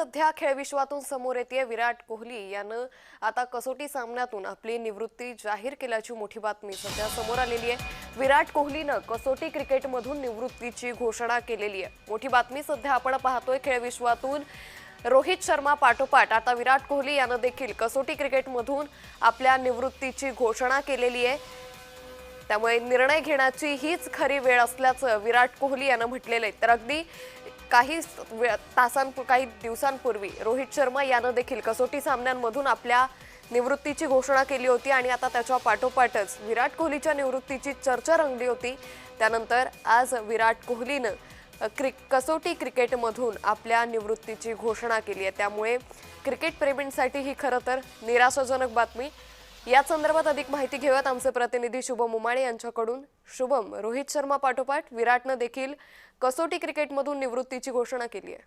सध्या खेळविश्वातून समोर येते विराट कोहली यानं आता कसोटी सामन्यातून आपली निवृत्ती जाहीर केल्याची मोठी बातमी सध्या समोर आलेली आहे. विराट कोहलीनं कसोटी क्रिकेटमधून निवृत्तीची घोषणा केलेली आहे. मोठी बातमी सध्या आपण पाहतोय खेळविश्वातून रोहित शर्मा पाठोपाठ आता विराट कोहली यानं देखील कसोटी क्रिकेटमधून आपल्या निवृत्तीची घोषणा केलेली आहे. त्यामुळे निर्णय घेण्याची हीच खरी वेळ असल्याचं विराट कोहली यानं म्हटलेलं आहे. तर अगदी काही वे- काही दिवसांपूर्वी रोहित शर्मा यानं देखील कसोटी सामन्यांमधून आपल्या निवृत्तीची घोषणा केली होती आणि आता त्याच्या पाठोपाठच विराट कोहलीच्या निवृत्तीची चर्चा रंगली होती. त्यानंतर आज विराट कोहलीनं क्रिक कसोटी क्रिकेटमधून आपल्या निवृत्तीची घोषणा केली आहे. त्यामुळे क्रिकेटप्रेमींसाठी ही खरं तर निराशाजनक बातमी. या संदर्भात अधिक माहिती घेऊयात आमचे प्रतिनिधी शुभम उमाळे यांच्याकडून. शुभम रोहित शर्मा पाठोपाठ विराटनं देखील कसोटी क्रिकेटमधून निवृत्तीची घोषणा केली आहे.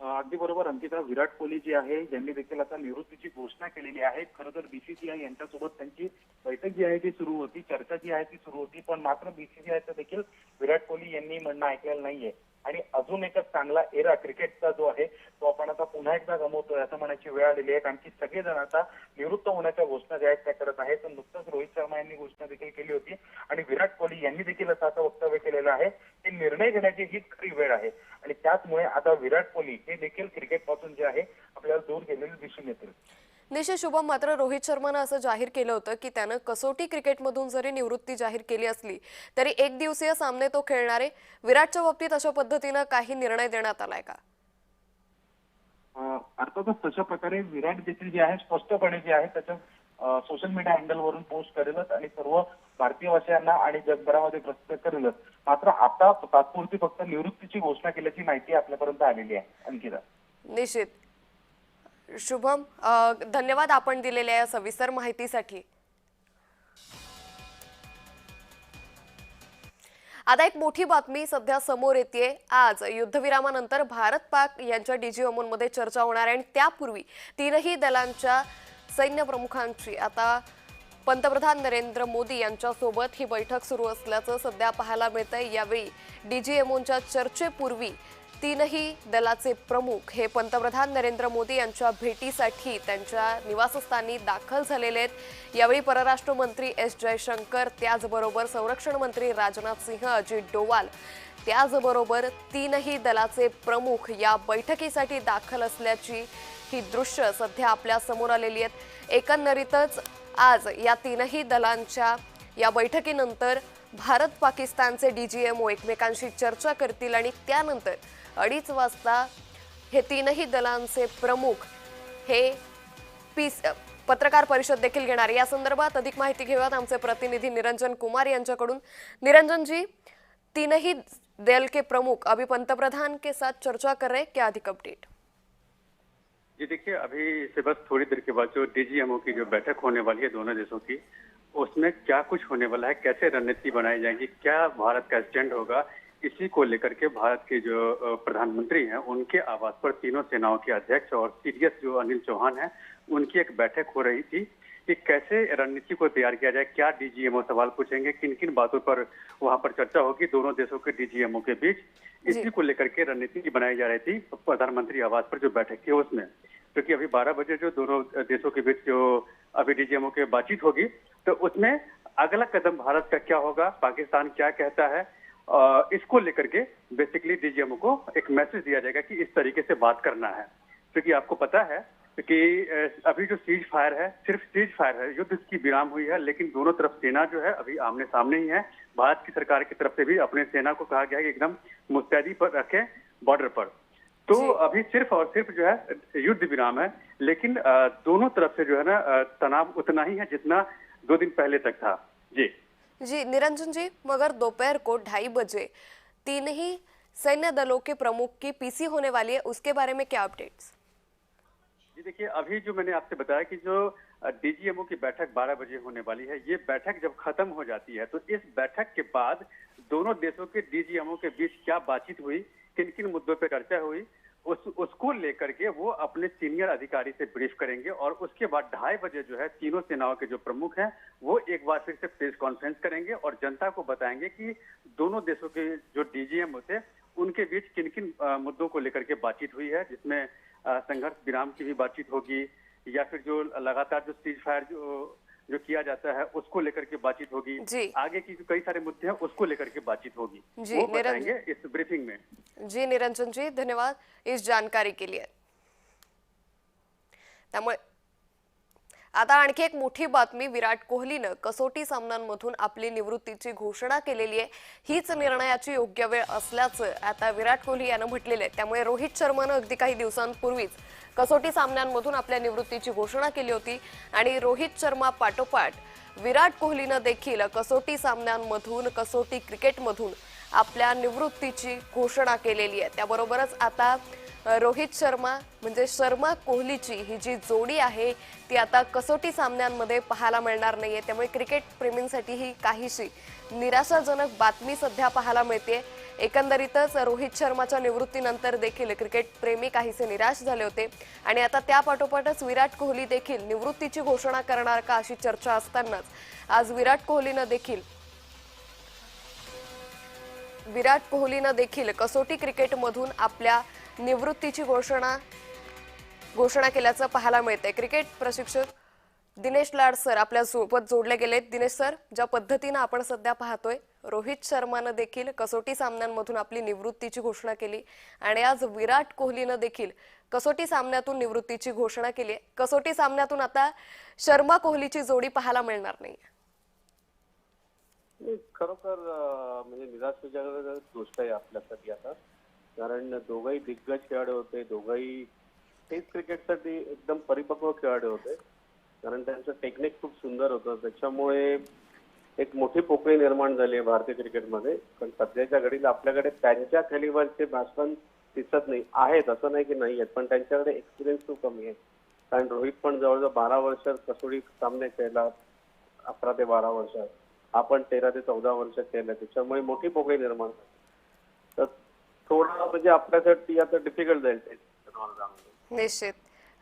अगदी बरोबर अंकिता. विराट कोहली जी आहे यांनी देखील आता निवृत्तीची घोषणा केलेली आहे. खरं तर बीसीसीआय यांच्यासोबत त्यांची बैठक जी आहे ती सुरू होती चर्चा जी आहे ती सुरू होती पण मात्र बीसीसीआयचं देखील विराट कोहली यांनी म्हणणं ऐकलेलं नाहीये. आणि अजून एकच चांगला एरा क्रिकेटचा जो आहे तो आपण आता पुन्हा एकदा गमवतोय असं म्हणायची वेळ आलेली आहे. कारण की सगळेजण आता निवृत्त होण्याच्या घोषणा ज्या आहेत त्या करत आहेत. तर नुकतंच रोहित शर्मा यांनी घोषणा देखील केली होती. आणि विराट कोहली यांनी देखील असं आता वक्तव्य केलेलं आहे की निर्णय घेण्याची हीच खरी वेळ आहे. आणि त्याचमुळे आता विराट कोहली हे देखील क्रिकेटपासून जे आहे आपल्याला दूर गेलेले दिसून येतील निश्चित शुभम मात्र रोहित शर्मानं असं जाहीर केलं होतं की त्यानं कसोटी क्रिकेटमधून जरी निवृत्ती जाहीर केली असली तरी एक दिवसीय सामने तो खेळणारे विराटच्या बाबतीत अशा पद्धतीनं काही निर्णय देण्यात आलाय का? अर्थातच तशा प्रकारे विराट देखील जे आहे स्पष्टपणे जे आहे त्याच्या सोशल मीडिया हँडल वरून पोस्ट करेलच आणि सर्व भारतीय वासियांना आणि जगभरामध्ये प्रसिद्ध करेलच. मात्र आता तात्पुरती फक्त निवृत्तीची घोषणा केल्याची माहिती आपल्यापर्यंत आलेली आहे अंकिता. निश्चित. शुभम धन्यवाद आपण दिलेल्या या सविस्तर माहितीसाठी. आता एक मोठी बातमी सध्या समोर येते आज युद्धविरामानंतर भारत पाक यांच्या मध्ये चर्चा होणार आहे आणि त्यापूर्वी तीनही दलांच्या सैन्य प्रमुखांची आता पंतप्रधान नरेंद्र मोदी यांच्यासोबत ही बैठक सुरू असल्याचं सध्या पाहायला मिळतंय. यावेळी डीजीएमओच्या चर्चेपूर्वी तीनही दलाचे प्रमुख हे पंतप्रधान नरेंद्र मोदी यांच्या भेटीसाठी त्यांच्या निवासस्थानी दाखल झालेले आहेत. यावेळी परराष्ट्र मंत्री एस जयशंकर त्याचबरोबर संरक्षण मंत्री राजनाथ सिंह अजित डोवाल त्याचबरोबर तीनही दलाचे प्रमुख या बैठकीसाठी दाखल असल्याची ही दृश्य सध्या आपल्यासमोर आलेली आहेत. एकंदरीतच आज या तीनही दलांच्या या बैठकीनंतर भारत पाकिस्तानचे डीजीएमओ एकमेकांशी चर्चा करतील आणि त्यानंतर अडीच वाजता हे तीनही दलांचे प्रमुख हे पीस पत्रकार परिषद देखील घेणार. या संदर्भात अधिक माहिती घेऊयात आमचे प्रतिनिधी निरंजन कुमार यांच्याकडून. निरंजन जी तीनही दल के प्रमुख अभी पंतप्रधान के साथ चर्चा कर रहे हैं क्या अधिक अपडेट जी देखिए अभी से बस थोड़ी देर के बाद जो डीजीएमओ की जो बैठक होने वाली है दोनों देशों की उसमें क्या कुछ होने वाला है? कैसे रणनीति बनाई जाएगी? क्या भारत का स्टैंड होगा? इसी को लेकर के भारत के जो प्रधानमंत्री हैं उनके आवास पर तीनों सेनाओं के अध्यक्ष और सीडीएस जो अनिल चौहान हैं उनकी एक बैठक हो रही थी कि कैसे रणनीति को तैयार किया जाए क्या डीजीएमओ सवाल पूछेंगे किन किन बातों पर वहाँ पर चर्चा होगी दोनों देशों के डीजीएमओ के बीच। इसी को लेकर के रणनीति बनाई जा रही थी प्रधानमंत्री आवास पर जो बैठक थी उसमें। क्योंकि अभी 12 बजे जो दोनों देशों के बीच जो अभी डीजीएमओ के बातचीत होगी तो उसमें अगला कदम भारत का क्या होगा, पाकिस्तान क्या कहता है इसको लेकर के बेसिकली डीजीएमओ को एक मैसेज दिया जाएगा कि इस तरीके से बात करना है। क्योंकि आपको पता है कि अभी जो सीज फायर है, सिर्फ़ सीज फायर है, युद्ध की विराम हुई है, लेकिन दोनों तरफ़ सेना जो है अभी आमने सामने ही है। भारत की सरकार की तरफ़ से भी अपने सेना को कहा गया है कि एकदम मुस्तैदी पर रखें बॉर्डर पर। तो अभी सिर्फ़ और सिर्फ़ जो है युद्ध विराम है लेकिन दोनों तरफ़ से जो है ना तनाव उतना ही है जितना दो दिन पहले तक था। जी। जी निरंजन जी मगर दोपहर को ढाई बजे तीन ही सैन्य दलों के प्रमुख की पीसी होने वाली है। उसके बारे में क्या अपडेट्स जी देखिए अभी जो मैंने आपसे बताया कि जो डीजीएमओ की बैठक 12 बजे होने वाली है ये बैठक जब खत्म हो जाती है तो इस बैठक के बाद दोनों देशों के डीजीएमओ के बीच क्या बातचीत हुई किन किन मुद्दों पर चर्चा हुई, उस, उसको लेकर के वो अपने सीनियर अधिकारी से ब्रीफ करेंगे और उसके बाद ढाई बजे जो है तीनों सेनाओं के जो प्रमुख हैं, वो एक बार फिर से प्रेस कॉन्फ्रेंस करेंगे और जनता को बताएँगे कि दोनों देशों के जो डीजीएम थे उनके बीच किन किन मुद्दों को लेकर के बातचीत हुई है, जिसमें संघर्ष विराम की भी बातचीत होगी या फिर जो लगातार जो सीज फायर जो जो किया जाता है उसको लेकर के बातचीत होगी। आगे की कई सारे मुद्दे हैं उसको लेकर के बातचीत होगी। जी, वो निरंजन- बताएंगे इस ब्रीफिंग में। जी निरंजन जी धन्यवाद इस जानकारी के लिए। त्यामुळे आता आणखी एक मोठी बातमी विराट कोहलीनं कसोटी सामन्यांमधून आपली निवृत्तीची घोषणा केलेली आहे. हीच निर्णयाची योग्य वेळ असल्याचं आता विराट कोहली यानं म्हटलेलं आहे. त्यामुळे रोहित शर्मानं अगदी काही दिवसांपूर्वीच कसोटी सामन्यांमधून आपल्या निवृत्तीची घोषणा केली होती. आणि रोहित शर्मा पाठोपाठ विराट कोहलीनं देखील कसोटी सामन्यांमधून कसोटी क्रिकेटमधून आपल्या निवृत्तीची घोषणा केलेली आहे. त्याबरोबरच आता रोहित शर्मा म्हणजे शर्मा कोहलीची ही जी जोडी आहे ती आता कसोटी सामन्यांमध्ये पाहायला मिळणार नाहीये. त्यामुळे क्रिकेट प्रेमींसाठी ही काहीशी निराशाजनक बातमी सध्या पाहायला मिळते एकंदरीतच रोहित शर्माच्या निवृत्तीनंतर देखील क्रिकेट प्रेमी काहीसे निराश झाले होते. आणि आता त्या पाठोपाठच विराट कोहली देखील निवृत्तीची घोषणा करणार का अशी चर्चा असतानाच आज विराट कोहलीनं देखील विराट कोहलीनं देखील कसोटी क्रिकेटमधून आपल्या निवृत्तीची घोषणा घोषणा केल्याचं पाहायला मिळतंय. क्रिकेट प्रशिक्षक दिनेश लाड सर आपल्यासोबत जोडले गेलेत. दिनेश सर ज्या पद्धतीनं आपण सध्या पाहतोय रोहित शर्मानं देखील कसोटी सामन्यांमधून आपली निवृत्तीची घोषणा केली. आणि आज विराट कोहलीनं देखील कसोटी सामन्यातून निवृत्तीची घोषणा केली आहे. कसोटी सामन्यातून आता शर्मा कोहलीची जोडी पाहायला मिळणार नाही. खरोखर म्हणजे निराशाजनक गोष्ट आहे आपल्यासाठी आता. कारण दोघही दिग्गज खेळाडू होते. दोघही टेस्ट क्रिकेटसाठी एकदम परिपक्व खेळाडू होते. कारण त्यांचं टेक्निक खूप सुंदर होतं. त्याच्यामुळे एक मोठी पोकळी निर्माण झाली आहे भारतीय क्रिकेटमध्ये. पण सध्याच्या घडीला आपल्याकडे त्यांच्या कॅलिबरचे बॅट्समन दिसत नाही आहेत. असं नाही की नाही आहेत पण त्यांच्याकडे एक्सपिरियन्स खूप कमी आहे. कारण रोहित पण जवळजवळ बारा वर्ष कसोडी सामने खेळला अकरा ते बारा वर्ष आपण तेरा ते चौदा वर्ष केलं त्याच्यामुळे मोठी पोकळी निर्माण झाली. तर थोडं म्हणजे आपल्यासाठी आता डिफिकल्ट जाईल ते. निश्चित.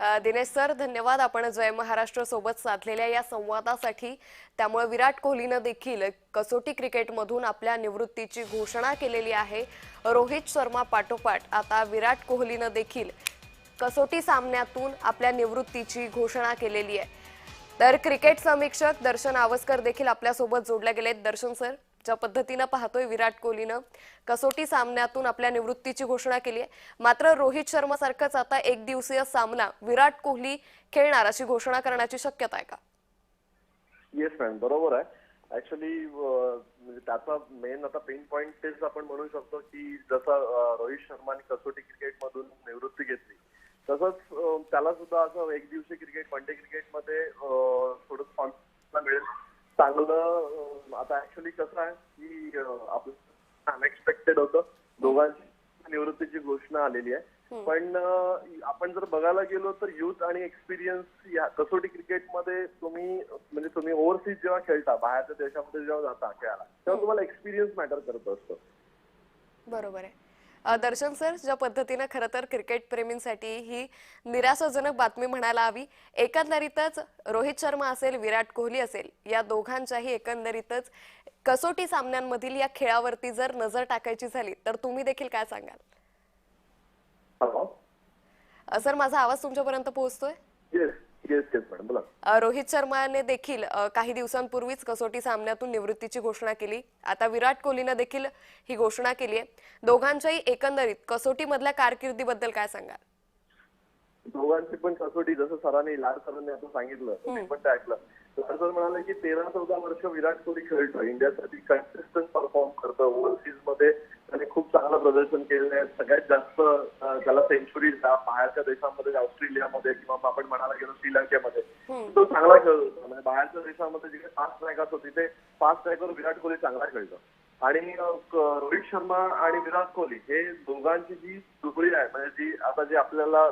दिनेश सर धन्यवाद. आपण जय महाराष्ट्र सोबत साधलेल्या या संवादासाठी. त्यामुळे विराट कोहलीनं देखील कसोटी क्रिकेटमधून आपल्या निवृत्तीची घोषणा केलेली आहे. रोहित शर्मा पाठोपाठ आता विराट कोहलीनं देखील कसोटी सामन्यातून आपल्या निवृत्तीची घोषणा केलेली आहे. तर क्रिकेट समीक्षक दर्शन आवस्कर देखील आपल्यासोबत जोडले गेलेत. दर्शन सर. ज्या पद्धतीनं पाहतोय विराट कोहलीनं कसोटी सामन्यातून आपल्या निवृत्तीची घोषणा केली आहे. मात्र रोहित शर्मा सारखाच आता एक दिवसीय सामना विराट कोहली खेळणार अशी घोषणा करण्याची शक्यता आहे का? येस मॅम बरोबर आहे. ऍक्च्युली म्हणजे त्याचा मेन आता पेन पॉइंट तेच आपण म्हणू शकतो की जसं रोहित शर्माने कसोटी क्रिकेट मधून निवृत्ती घेतली तसंच त्याला सुद्धा असं एक दिवशी क्रिकेट वन डे क्रिकेटमध्ये मध्ये थोडं मिळेल. चांगलं आता ऍक्च्युली कसं आहे की आपलं अनएक्सपेक्टेड होतं. दोघांची निवृत्तीची घोषणा आलेली आहे. पण आपण जर बघायला गेलो तर युथ आणि एक्सपिरियन्स या कसोटी क्रिकेटमध्ये तुम्ही म्हणजे तुम्ही ओव्हरसीज जेव्हा खेळता बाहेरच्या देशामध्ये जेव्हा जाता खेळायला तेव्हा तुम्हाला एक्सपिरियन्स मॅटर करत असतो. बरोबर आहे. दर्शन सर ज्या पद्धतीनं खरं तर क्रिकेट प्रेमींसाठी ही निराशाजनक बातमी म्हणायला हवी. एकंदरीतच रोहित शर्मा असेल विराट कोहली असेल या दोघांच्याही एकंदरीतच कसोटी सामन्यांमधील या खेळावरती जर नजर टाकायची झाली तर तुम्ही देखील काय सांगाल? सर माझा आवाज तुमच्यापर्यंत पोहोचतोय? रोहित शर्माने देखील काही दिवसांपूर्वीच कसोटी सामन्यातून निवृत्तीची घोषणा केली. आता विराट कोहलीनं देखील ही घोषणा केली आहे. दोघांच्याही एकंदरीत कसोटीमधल्या कारकिर्दीबद्दल काय सांगाल? दोघांची पण कसोटी जसं सरांनी लाड सरांनी आता सांगितलं पण ऐकलं. सर म्हणाले की तेरा चौदा वर्ष विराट कोहली खेळतो इंडियासाठी कन्सिस्टंट परफॉर्म करतो ओव्हरसीजमध्ये त्याने खूप चांगलं प्रदर्शन केलेलं आहे. सगळ्यात जास्त त्याला सेंचुरीज बाहेरच्या देशामध्ये ऑस्ट्रेलियामध्ये किंवा आपण म्हणायला गेलो श्रीलंकेमध्ये. तो चांगला खेळत होता. म्हणजे बाहेरच्या देशामध्ये जिथे फास्ट ट्रॅक असतो तिथे फास्ट ट्रॅकवर विराट कोहली चांगला खेळतो. आणि रोहित शर्मा आणि विराट कोहली हे दोघांची जी तुकडी आहे. म्हणजे जी आता जे आपल्याला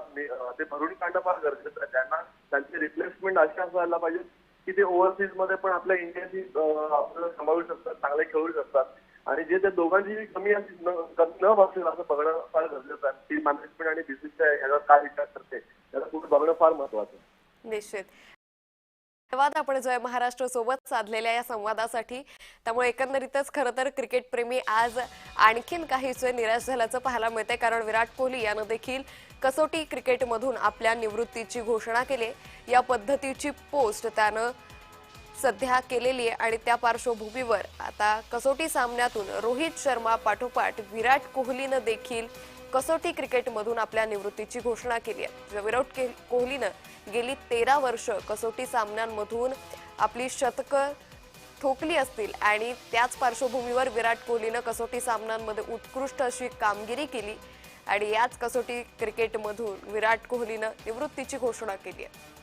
ते भरून काढणं फार गरजेचं आहे त्यांना त्यांची रिप्लेसमेंट अशी असायला पाहिजे की ते ओव्हरसीजमध्ये पण आपल्या इंडियाची आपल्याला सांभाळू शकतात चांगले खेळू शकतात. आणि जे त्या दोघांची जी कमी असतील न कमी भासेल असं बघणं फार गरजेचं आहे. टीम मॅनेजमेंट आणि बिझनेसच्या याला काय विचार करते याला कुठे बघणं फार महत्वाचं आहे. निश्चित. धन्यवाद. आपण जय महाराष्ट्र सोबत साधलेल्या या संवादासाठी. त्यामुळे एकंदरीतच खरं तर क्रिकेटप्रेमी आज आणखीन काहीसे निराश झाल्याचं पाहायला मिळते कारण विराट कोहली यानं देखील कसोटी क्रिकेटमधून आपल्या निवृत्तीची घोषणा केली या पद्धतीची पोस्ट त्यानं सध्या केलेली आहे. आणि त्या पार्श्वभूमीवर आता कसोटी सामन्यातून रोहित शर्मा पाठोपाठ विराट कोहलीनं देखील कसोटी क्रिकेटमधून आपल्या निवृत्तीची घोषणा केली आहे. विराट कोहलीनं गेली तेरा वर्ष कसोटी सामन्यांमधून आपली शतकं ठोकली असतील आणि त्याच पार्श्वभूमीवर विराट कोहलीनं कसोटी सामन्यांमध्ये उत्कृष्ट अशी कामगिरी केली. आणि याच कसोटी क्रिकेटमधून विराट कोहलीनं निवृत्तीची घोषणा केली आहे.